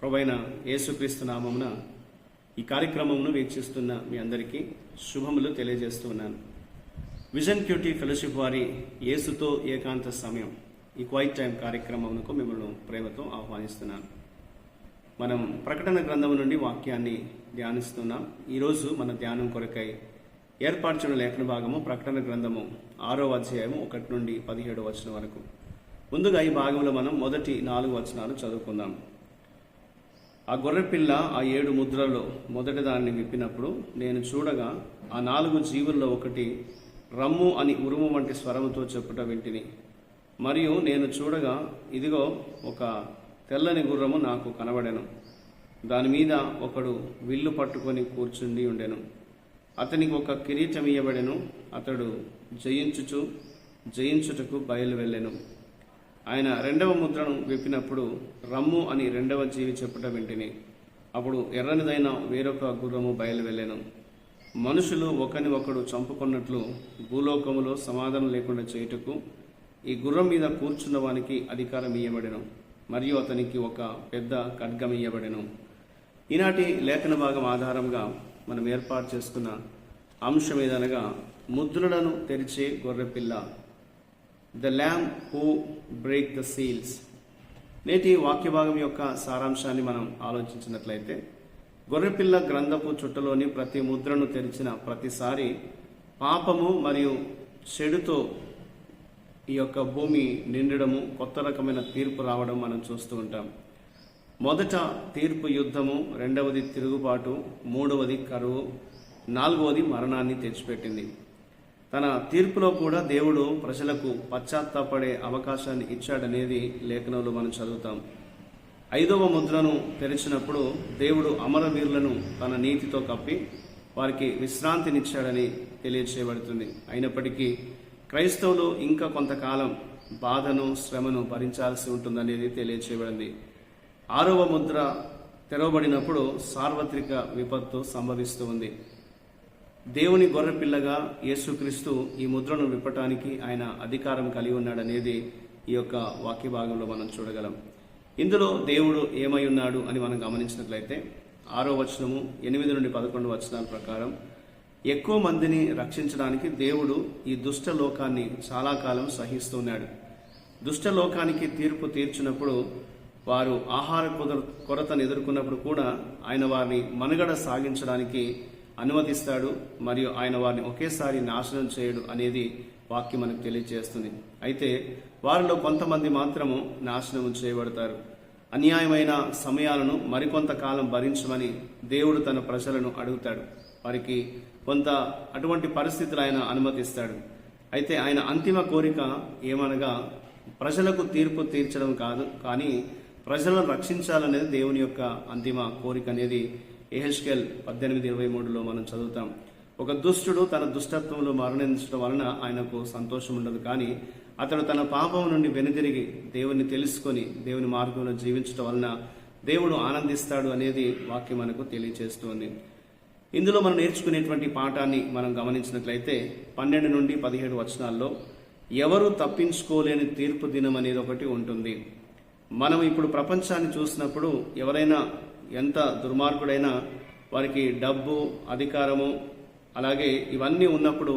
ప్రభైన యేసుక్రీస్తు నామమున ఈ కార్యక్రమమును వీక్షిస్తున్న మీ అందరికీ శుభములు తెలియజేస్తున్నాను విజన్ క్యూటీ ఫెలోషిప్ వారి యేసుతో ఏకాంత సమయం ఈ క్వైట్ టైం కార్యక్రమమునకు మిమ్మల్ని ప్రేమతో ఆహ్వానిస్తున్నాను. మనం ప్రకటన గ్రంథం నుండి వాక్యాన్ని ధ్యానిస్తున్నాం. ఈరోజు మన ధ్యానం కొరకై ఏర్పరచిన లేఖన భాగము ప్రకటన గ్రంథము ఆరో అధ్యాయము ఒకటి నుండి పదిహేడు వచనం వరకు. ముందుగా ఈ భాగంలో మనం మొదటి నాలుగు వచనాలు చదువుకుందాం. ఆ గొర్రెపిల్ల ఆ ఏడు ముద్రలో మొదటి దాన్ని విప్పినప్పుడు నేను చూడగా ఆ నాలుగు జీవుల్లో ఒకటి రమ్ము అని ఉరుము వంటి స్వరముతో చెప్పుట వింటిని. మరియు నేను చూడగా ఇదిగో ఒక తెల్లని గుర్రము నాకు కనబడెను. దాని మీద ఒకడు విల్లు పట్టుకొని కూర్చుండి ఉండెను. అతనికి ఒక కిరీటం ఇయ్యబడెను. అతడు జయించుచు జయించుటకు బయలు వెళ్ళెను ఆయన రెండవ ముద్రను విప్పినప్పుడు రమ్ము అని రెండవ జీవి చెప్పుట వెంటనే. అప్పుడు ఎర్రనిదైన వేరొక గుర్రము బయలు వెళ్ళెను మనుషులు ఒకని ఒకడు చంపుకున్నట్లు భూలోకములో సమాధానం లేకుండా చేయుటకు ఈ గుర్రం మీద కూర్చున్న వానికి అధికారం ఇయ్యబడెను మరియు అతనికి ఒక పెద్ద ఖడ్గం ఇయ్యబడెను ఈనాటి లేఖన భాగం ఆధారంగా మనం ఏర్పాటు చేసుకున్న అంశం ఏదనగా ముద్రలను తెరిచే గొర్రెపిల్ల the lamb who break the seals నేటి వాక్య భాగం యొక్క సారాంశాన్ని మనం ఆలోచించినట్లయితే గొర్రెపిల్ల గ్రంథపు చుట్టలోని ప్రతి ముద్రను తెరిచిన ప్రతిసారి పాపము మరియు చెడుతో ఈ యొక్క భూమి నిండడము కొత్త రకమైన తీర్పు రావడం మనం చూస్తూ ఉంటాం. మొదట తీర్పు యుద్ధము రెండవది తిరుగుబాటు మూడవది కరువు నాలుగవది మరణాన్ని తెచ్చిపెట్టింది. తన తీర్పులో కూడా దేవుడు ప్రజలకు పశ్చాత్తాపడే అవకాశాన్ని ఇచ్చాడనేది లేఖనంలో మనం చదువుతాం. ఐదవ ముద్రను తెరిచినప్పుడు దేవుడు అమరవీరులను తన నీతితో కప్పి వారికి విశ్రాంతినిచ్చాడని తెలియచేయబడుతుంది. అయినప్పటికీ క్రైస్తవులు ఇంకా కొంతకాలం బాధను శ్రమను భరించాల్సి ఉంటుందనేది తెలియచేయబడింది. ఆరవ ముద్ర తెరవబడినప్పుడు సార్వత్రిక విపత్తు సంభవిస్తూ ఉంది. దేవుని గొర్రెపిల్లగా యేసుక్రీస్తు ఈ ముద్రను విప్పటానికి ఆయన అధికారం కలిగి ఉన్నాడనేది ఈ యొక్క వాక్య భాగంలో మనం చూడగలం. ఇందులో దేవుడు ఏమై ఉన్నాడు అని మనం గమనించినట్లయితే ఆరో వచనము ఎనిమిది నుండి పదకొండు వచనాల ప్రకారం ఎక్కువ మందిని రక్షించడానికి దేవుడు ఈ దుష్ట లోకాన్ని చాలా కాలం సహిస్తున్నాడు దుష్ట లోకానికి తీర్పు తీర్చినప్పుడు వారు ఆహార కొరతను ఎదుర్కొన్నప్పుడు కూడా ఆయన వారిని మనుగడ సాగించడానికి అనుమతిస్తాడు మరియు ఆయన వారిని ఒకేసారి నాశనం చేయడు అనేది వాక్యం మనకు తెలియజేస్తుంది అయితే వారిలో కొంతమంది మాత్రము నాశనం చేయబడతారు. అన్యాయమైన సమయాలను మరికొంతకాలం భరించమని దేవుడు తన ప్రజలను అడుగుతాడు. వారికి కొంత అటువంటి పరిస్థితులు ఆయన అనుమతిస్తాడు. అయితే ఆయన అంతిమ కోరిక ఏమనగా ప్రజలకు తీర్పు తీర్చడం కాదు కానీ ప్రజలను రక్షించాలనేది దేవుని యొక్క అంతిమ కోరిక అనేది ఏహెచ్కెల్ పద్దెనిమిది ఇరవై మూడులో మనం చదువుతాం. ఒక దుష్టుడు తన దుష్టత్వంలో మరణించడం వలన ఆయనకు సంతోషం ఉండదు. కానీ అతడు తన పాపం నుండి వెనుదిరిగి దేవుని తెలుసుకొని దేవుని మార్గంలో జీవించడం వలన దేవుడు ఆనందిస్తాడు అనేది వాక్యం మనకు తెలియజేస్తుంది ఇందులో మనం నేర్చుకునేటువంటి పాఠాన్ని మనం గమనించినట్లయితే పన్నెండు నుండి పదిహేడు వచనాల్లో ఎవరు తప్పించుకోలేని తీర్పు దినం అనేది ఒకటి ఉంటుంది. మనం ఇప్పుడు ప్రపంచాన్ని చూసినప్పుడు ఎవరైనా ఎంత దుర్మార్గుడైనా వారికి డబ్బు అధికారము అలాగే ఇవన్నీ ఉన్నప్పుడు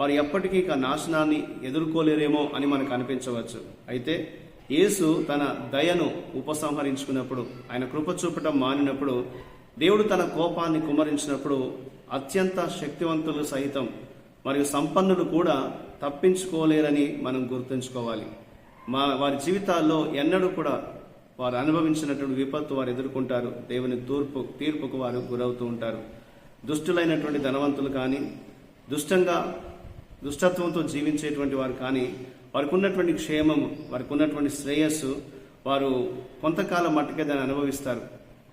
వారు ఎప్పటికీ ఇక నాశనాన్ని ఎదుర్కోలేరేమో అని మనకు అనిపించవచ్చు. అయితే యేసు తన దయను ఉపసంహరించుకున్నప్పుడు ఆయన కృప చూపటం మానినప్పుడు దేవుడు తన కోపాన్ని కుమరించినప్పుడు అత్యంత శక్తివంతులు సహితం మరియు సంపన్నులు కూడా తప్పించుకోలేరని మనం గుర్తుంచుకోవాలి. మా వారి జీవితాల్లో ఎన్నడూ కూడా వారు అనుభవించినటువంటి విపత్తు వారు ఎదుర్కొంటారు. దేవుని తూర్పు తీర్పుకు వారు గురవుతూ ఉంటారు. దుష్టులైనటువంటి ధనవంతులు కానీ దుష్టంగా దుష్టత్వంతో జీవించేటువంటి వారు కానీ వారికి ఉన్నటువంటి క్షేమము వారికి ఉన్నటువంటి శ్రేయస్సు వారు కొంతకాలం మట్టుకే దాన్ని అనుభవిస్తారు.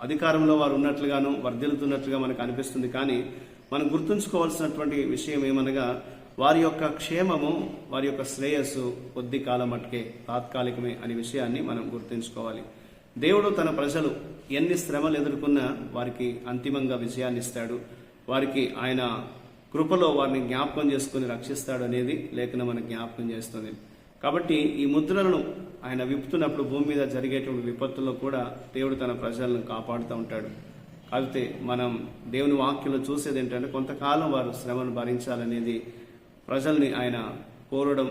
అధికారంలో వారు ఉన్నట్లుగాను వర్ధిల్లుతున్నట్లుగా మనకు అనిపిస్తుంది. కానీ మనం గుర్తుంచుకోవాల్సినటువంటి విషయం ఏమనగా వారి యొక్క క్షేమము వారి యొక్క శ్రేయస్సు కొద్ది కాలం మటుకే తాత్కాలికమే అనే విషయాన్ని మనం గుర్తుంచుకోవాలి. దేవుడు తన ప్రజలు ఎన్ని శ్రమలు ఎదుర్కొన్నా వారికి అంతిమంగా విజయాన్ని ఇస్తాడు వారికి ఆయన కృపలో వారిని జ్ఞాపకం చేసుకుని రక్షిస్తాడు అనేది లేఖనం మనకు జ్ఞాపకం చేస్తుంది. కాబట్టి ఈ ముద్రలను ఆయన విప్పుతున్నప్పుడు భూమి మీద జరిగేటువంటి విపత్తుల్లో కూడా దేవుడు తన ప్రజలను కాపాడుతూ ఉంటాడు. అయితే మనం దేవుని వాక్యంలో చూసేది ఏంటంటే కొంతకాలం వారు శ్రమను భరించాలనేది ప్రజల్ని ఆయన కోరడం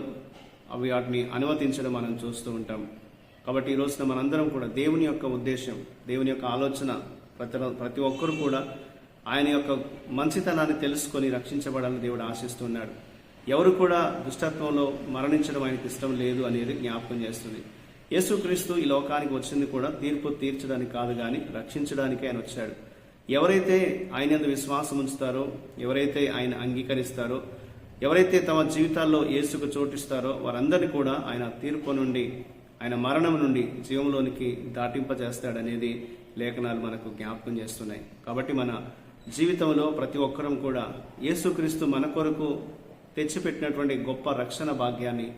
అవి వాటిని అనుమతించడం మనం చూస్తూ ఉంటాం. కాబట్టి ఈ రోజున మనందరం కూడా దేవుని యొక్క ఉద్దేశం దేవుని యొక్క ఆలోచన ప్రతి ప్రతి ఒక్కరు కూడా ఆయన యొక్క మంచితనాన్ని తెలుసుకొని రక్షించబడాలని దేవుడు ఆశిస్తున్నాడు. ఎవరు కూడా దుష్టత్వంలో మరణించడం ఆయనకి ఇష్టం లేదు అనేది జ్ఞాపకం చేస్తుంది. యేసుక్రీస్తు ఈ లోకానికి వచ్చింది కూడా తీర్పు తీర్చడానికి కాదు కానీ రక్షించడానికే ఆయన వచ్చాడు. ఎవరైతే ఆయన యందు విశ్వాసం ఉంచుతారో ఎవరైతే ఆయన అంగీకరిస్తారో ఎవరైతే తమ జీవితాల్లో యేసుకు చోటిస్తారో వారందరినీ కూడా ఆయన తీర్పు నుండి ఆయన మరణం నుండి జీవంలోనికి దాటింపజేస్తాడనేది లేఖనాలు మనకు జ్ఞాపకం చేస్తున్నాయి. కాబట్టి మన జీవితంలో ప్రతి ఒక్కరం కూడా యేసుక్రీస్తు మన కొరకు తెచ్చిపెట్టినటువంటి గొప్ప రక్షణ భాగ్యాన్ని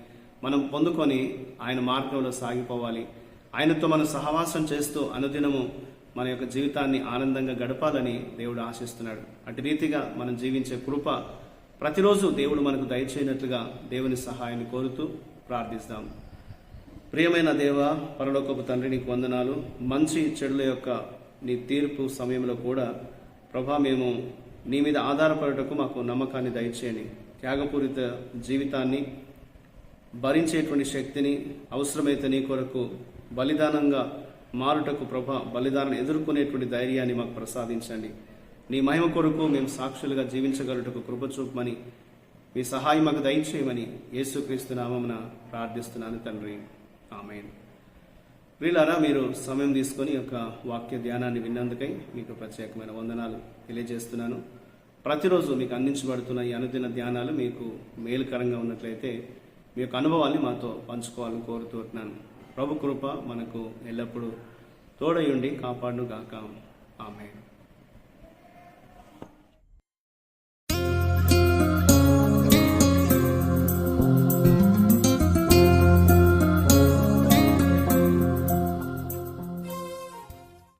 మనం పొందుకొని ఆయన మార్గంలో సాగిపోవాలి. ఆయనతో మనం సహవాసం చేస్తూ అనుదినము మన యొక్క జీవితాన్ని ఆనందంగా గడపాలని దేవుడు ఆశిస్తున్నాడు. అటు రీతిగా మనం జీవించే కృప ప్రతిరోజు దేవుడు మనకు దయచేయనట్లుగా దేవుని సహాయాన్ని కోరుతూ ప్రార్థిస్తాం. ప్రియమైన దేవ పరలోకపు తండ్రి నీకు వందనాలు. మంచి చెడుల యొక్క నీ తీర్పు సమయంలో కూడా ప్రభా మేము నీ మీద ఆధారపడటకు మాకు నమ్మకాన్ని దయచేయండి త్యాగపూరిత జీవితాన్ని భరించేటువంటి శక్తిని అవసరమైతే నీ కొరకు బలిదానంగా మారుటకు ప్రభ బలిదానం ఎదుర్కొనేటువంటి ధైర్యాన్ని మాకు ప్రసాదించండి. నీ మహిమ కొరకు మేము సాక్షులుగా జీవించగలుగుటకు కృపచూపమని మీ సహాయం మాకు దయచేయమని యేసుక్రీస్తు నామమున ప్రార్థిస్తున్నాను తండ్రి. ఆమె వీళ్ళారా మీరు సమయం తీసుకొని ఒక వాక్య ధ్యానాన్ని విన్నందుకై మీకు ప్రత్యేకమైన వందనాలు తెలియజేస్తున్నాను. ప్రతిరోజు మీకు అందించబడుతున్న ఈ అనుదిన ధ్యానాలు మీకు మేలుకరంగా ఉన్నట్లయితే మీ యొక్క అనుభవాన్ని మాతో పంచుకోవాలని కోరుతున్నాను ప్రభు కృప మనకు ఎల్లప్పుడూ తోడయుండి కాపాడును గాక ఆమె